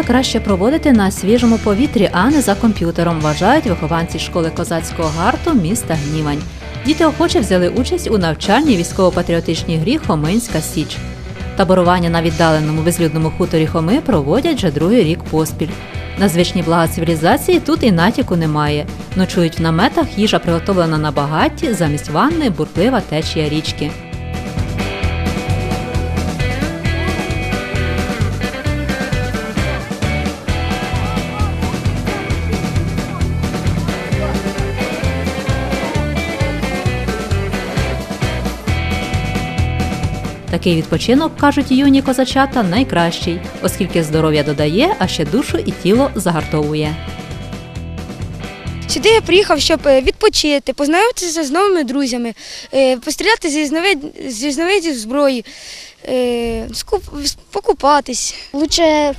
Літні краще проводити на свіжому повітрі, а не за комп'ютером, вважають вихованці школи козацького гарту міста Гнівань. Діти охоче взяли участь у навчальній військово-патріотичній грі Хоминська Січ. Таборування на віддаленому безлюдному хуторі Хоми проводять вже другий рік поспіль. На звичні блага цивілізації тут і натяку немає. Ночують в наметах, їжа приготовлена на багатті, замість ванни бурклива течія річки. Такий відпочинок, кажуть юні козачата, найкращий, оскільки здоров'я додає, а ще душу і тіло загартовує. Сюди я приїхав, щоб е, відпочити, познайомитися з новими друзями, е, постріляти зі з різновидів зброї, е, покупатись. Лучше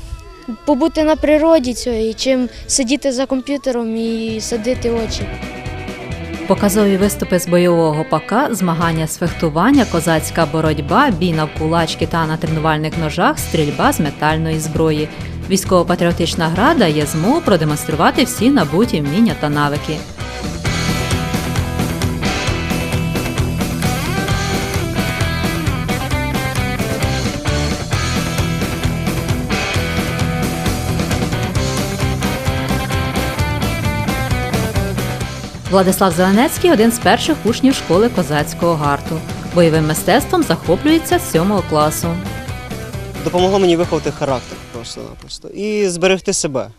побути на природі цієї, чим сидіти за комп'ютером і садити очі. Показові виступи з бойового пака, змагання з фехтування, козацька боротьба, бій навкулачки та на тренувальних ножах, стрільба з метальної зброї. Військово-патріотична града є змогу продемонструвати всі набуті вміння та навики. Владислав Зеленецький один з перших учнів школи козацького гарту. Бойовим мистецтвом захоплюється з 7 класу. допомогло мені виховати характер просто-напросто і зберегти себе.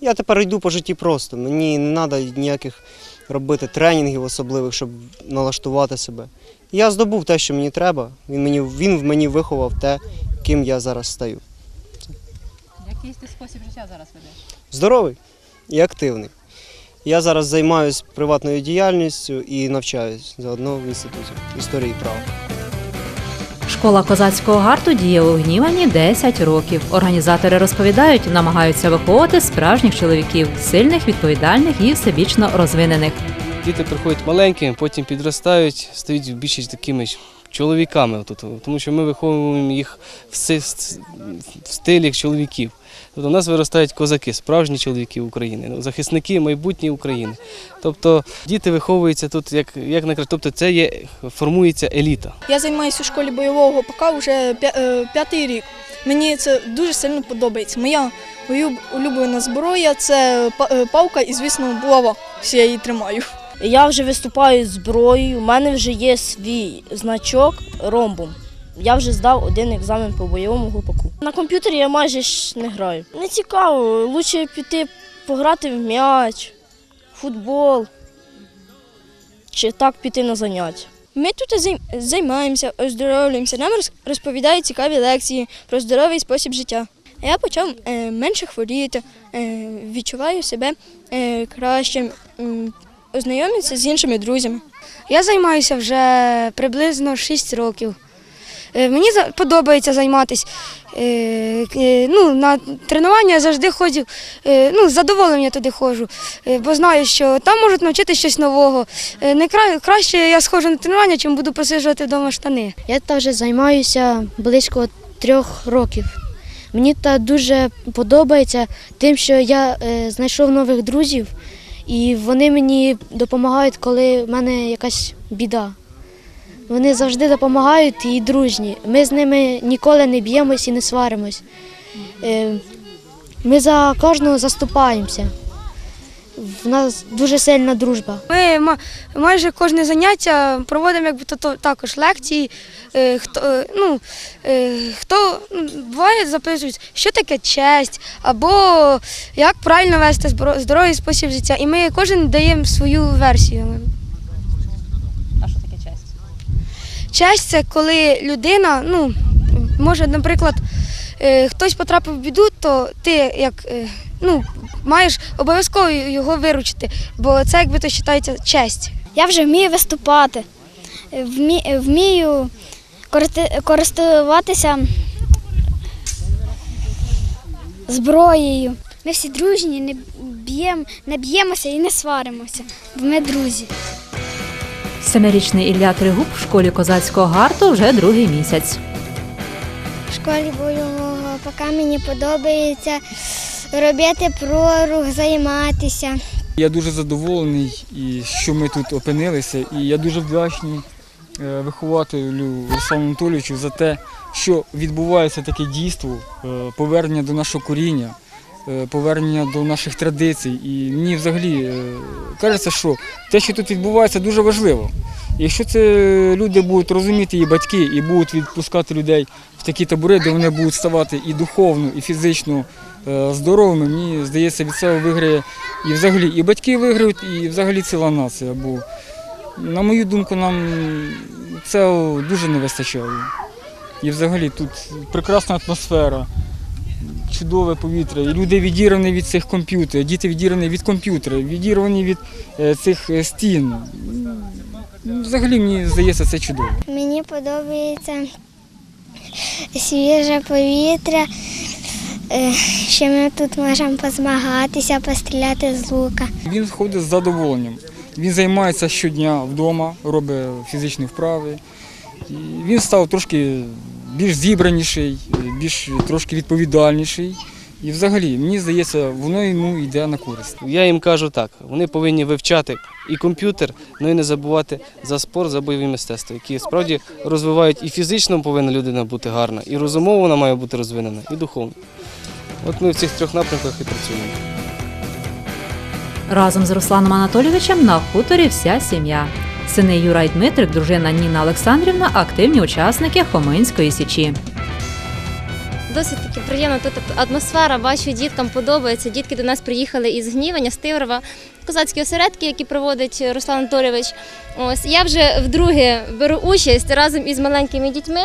Я тепер йду по житті просто. Мені не треба ніяких робити тренінгів особливих, щоб налаштувати себе. Я здобув те, що мені треба. Він, мені, він в мені виховав те, ким я зараз стаю. Який ти спосіб життя зараз ведеш? Здоровий і активний. Я зараз займаюся приватною діяльністю і навчаюсь заодно в інституті історії права. Школа козацького гарту діє у Гнівані 10 років. Організатори розповідають, намагаються виховувати справжніх чоловіків, сильних, відповідальних і всебічно розвинених. Діти приходять маленькими, потім підростають, стають більше такими ж чоловіками. Тут, тому що ми виховуємо їх в, стилі чоловіків. Тобто у нас виростають козаки, справжні чоловіки України, ну, захисники майбутньої України. Тобто діти виховуються тут як, як найкраще. Тобто це є, формується еліта. Я займаюся у школі бойового ПК вже е, п'ятий рік. Мені це дуже сильно подобається. Моя улюблена зброя це па- е, і, звісно, булава. Всі я її тримаю. Я вже виступаю з зброєю, у мене вже є свій значок ромбом. Я вже здав один екзамен по бойовому глупаку. На комп'ютері я майже ж не граю. Не цікаво, краще піти пограти в м'яч, футбол чи так піти на заняття. Ми тут займаємося, оздоровлюємося. Нам розповідають цікаві лекції про здоровий спосіб життя. Я почав е, менше хворіти, е, відчуваю себе е, краще, м, ознайомитися з іншими друзями. Я займаюся вже приблизно 6 років. Е, Мені подобається займатися. Е, е, Ну, на тренування я завжди ходжу, ну, з задоволенням туди ходжу, бо знаю, що там можуть навчити щось нового. Не кра- краще я сходжу на тренування, чим буду посиджувати вдома штани. Я теж займаюся близько трьох років. Мені та дуже подобається тим, що я знайшов нових друзів, і вони мені допомагають, коли в мене якась біда. Вони завжди допомагають і дружні. Ми з ними ніколи не б'ємось і не сваримось. Е, ми за кожного заступаємося. В нас дуже сильна дружба. Ми ма- майже кожне заняття проводимо якби то, то також лекції. Е, Хто, е, ну, е, хто ну, буває, записують, що таке честь, або як правильно вести здоровий спосіб життя. І ми кожен даємо свою версію. А що таке честь? Честь це коли людина, ну, може, наприклад, хтось потрапив в біду, то ти як ну, маєш обов'язково його виручити, бо це якби то вважається честь. Я вже вмію виступати, вмію користуватися зброєю. Ми всі дружні, не б'єм, не б'ємося і не сваримося, бо ми друзі. Семирічний Ілля Тригуб в школі козацького гарту вже другий місяць. В школі бойового поки мені подобається робити прорух, займатися. Я дуже задоволений, що ми тут опинилися, і я дуже вдячний е, вихователю Руслану Анатолійовичу за те, що відбувається таке дійство, е, повернення до нашого коріння, повернення до наших традицій. І мені взагалі е, кажеться, що те, що тут відбувається, дуже важливо. Якщо це люди будуть розуміти, і батьки, і будуть відпускати людей в такі табори, де вони будуть ставати і духовно, і фізично е, здоровими, мені здається, від цього виграє і взагалі і батьки виграють, і взагалі ціла нація. Бо, на мою думку, нам цього дуже не вистачає. І взагалі тут прекрасна атмосфера, чудове повітря. І люди відірвані від цих комп'ютерів, діти відірвані від комп'ютера, відірвані від е, цих е, стін. Ну, Взагалі, мені здається, це чудово. Мені подобається свіже повітря, е, що ми тут можемо позмагатися, постріляти з лука. Він ходить з задоволенням. Він займається щодня вдома, робить фізичні вправи. І він став трошки більш зібраніший, більш трошки відповідальніший. І взагалі, мені здається, воно йому йде на користь. Я їм кажу так: вони повинні вивчати і комп'ютер, ну і не забувати за спорт, за бойові мистецтва, які справді розвивають і фізично повинна людина бути гарна, і розумово вона має бути розвинена, і духовно. От ми в цих трьох напрямках і працюємо. Разом з Русланом Анатолійовичем на хуторі вся сім'я. Сини Юра й Дмитрик, дружина Ніна Олександрівна активні учасники Хоминської січі. Досить таки приємна тут атмосфера. Бачу, діткам подобається. Дітки до нас приїхали із Гнівання, з Тиврова, козацькі осередки, які проводить Руслан Анатолійович. Ось я вже вдруге беру участь разом із маленькими дітьми.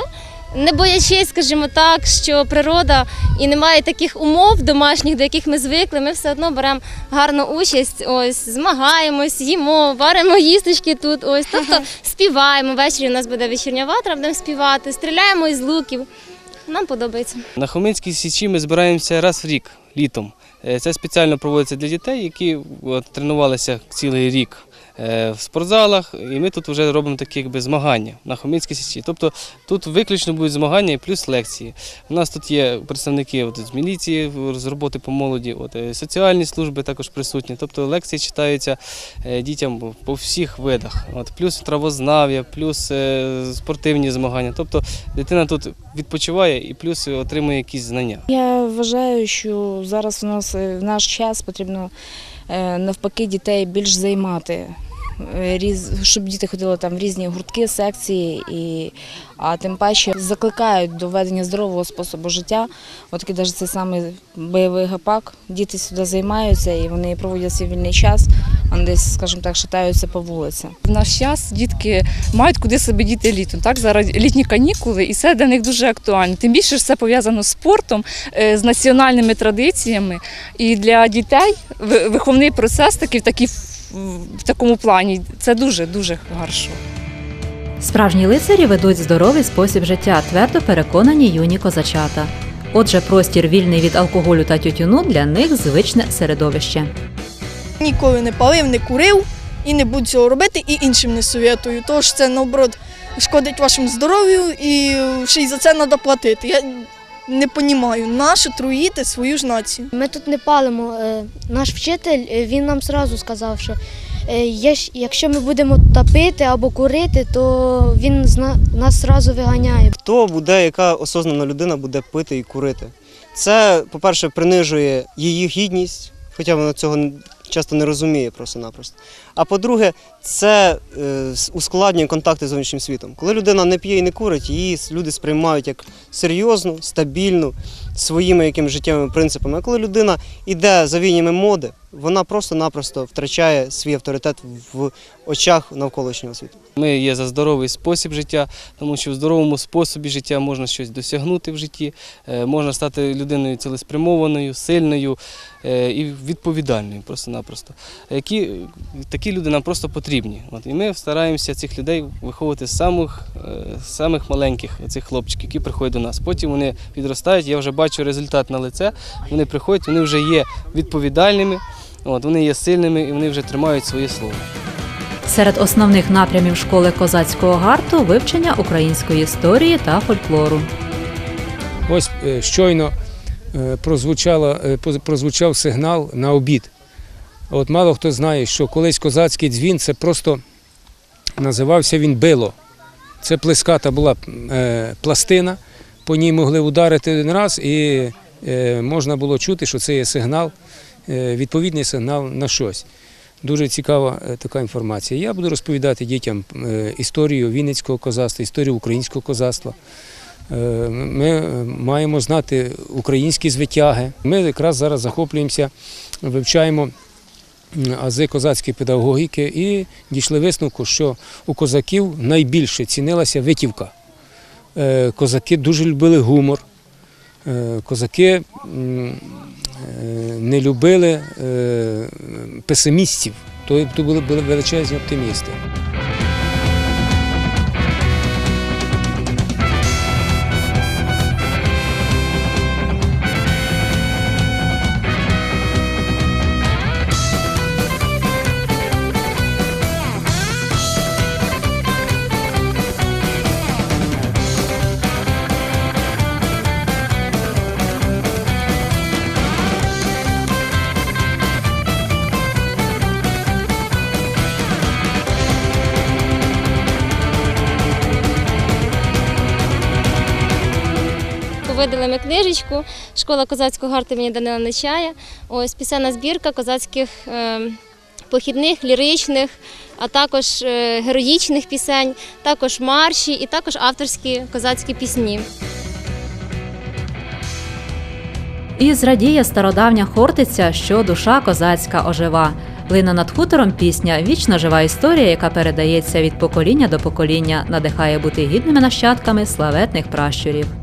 Не боячись, скажімо так, що природа і немає таких умов домашніх, до яких ми звикли. Ми все одно беремо гарну участь. Ось змагаємось, їмо, варимо їсточки тут. Ось тобто співаємо. Ввечері у нас буде вечірня ватра, будемо співати, стріляємо із луків. Нам подобається. На Хоминській січі ми збираємося раз в рік літом. Е, Це спеціально проводиться для дітей, які от, тренувалися цілий рік в спортзалах, і ми тут вже робимо такі якби, змагання на Хоминській січі. Тобто тут виключно будуть змагання і плюс лекції. У нас тут є представники от, з міліції, з роботи по молоді, от, е, соціальні служби також присутні. Тобто лекції читаються е, дітям по всіх видах. От, плюс травознав'я, плюс е, спортивні змагання. Тобто дитина тут відпочиває і плюс отримує якісь знання. Я вважаю, що зараз у нас е, в наш час потрібно е, навпаки дітей більш займати. Е, різ- Щоб діти ходили там в різні гуртки, секції, і, а тим паче закликають до ведення здорового способу життя. От такий навіть цей самий бойовий гапак. Діти сюди займаються і вони проводять свій вільний час, а десь, скажімо так, шатаються по вулиці. В наш час дітки мають куди себе діти літом. Так зараз літні канікули, і це для них дуже актуально. Тим більше це пов'язано з спортом, е, з національними традиціями. І для дітей виховний процес такий в в такому плані це дуже дуже хорошо. Справжні лицарі ведуть здоровий спосіб життя, твердо переконані юні козачата. Отже, простір вільний від алкоголю та тютюну для них звичне середовище. Ніколи не палив, не курив і не буду цього робити, і іншим не советую. Тож це наоборот шкодить вашому здоров'ю і ще й за це треба платити. Я не розумію, нащо труїти свою ж націю. Ми тут не палимо. Е, Наш вчитель е, він нам зразу сказав, що е, якщо ми будемо топити або курити, то він зна- нас зразу виганяє. Хто буде, яка осознана людина буде пити і курити? Це, по-перше, принижує її гідність, хоча вона цього часто не розуміє просто-напросто. А по-друге, це е, ускладнює контакти з зовнішнім світом. Коли людина не п'є і не курить, її люди сприймають як серйозну, стабільну, своїми якимись життєвими принципами. А коли людина йде за війнями моди, вона просто-напросто втрачає свій авторитет в очах навколишнього світу. Ми є за здоровий спосіб життя, тому що в здоровому способі життя можна щось досягнути в житті, е, можна стати людиною цілеспрямованою, сильною і відповідальною просто-напросто. Які, такі люди нам просто потрібні. От, і ми стараємося цих людей виховувати з самих, е, самих маленьких цих хлопчиків, які приходять до нас. Потім вони підростають, я вже бачу результат на лице, вони приходять, вони вже є відповідальними, от, вони є сильними і вони вже тримають своє слово. Серед основних напрямів школи козацького гарту вивчення української історії та фольклору. Ось е, щойно е, е, прозвучав сигнал на обід. От мало хто знає, що колись козацький дзвін це просто називався він било. Це плеската була е, пластина, по ній могли ударити один раз, і можна було чути, що це є сигнал, відповідний сигнал на щось. Дуже цікава така інформація. Я буду розповідати дітям історію Вінницького козацтва, історію українського козацтва. Е, Ми е, маємо знати українські звитяги. Ми якраз зараз захоплюємося, вивчаємо ази козацької педагогіки і дійшли висновку, що у козаків найбільше цінилася витівка. Е, Козаки дуже любили гумор. Козаки не любили песимістів, то були величезні оптимісти. Видали ми книжечку Школа козацького гарту імені Данила Нечая. Ось пісенна збірка козацьких е, похідних, ліричних, а також е, героїчних пісень, також марші і також авторські козацькі пісні. І зрадіє стародавня хортиця, що душа козацька ожива. Лина над хутором пісня вічно жива історія, яка передається від покоління до покоління, надихає бути гідними нащадками славетних пращурів.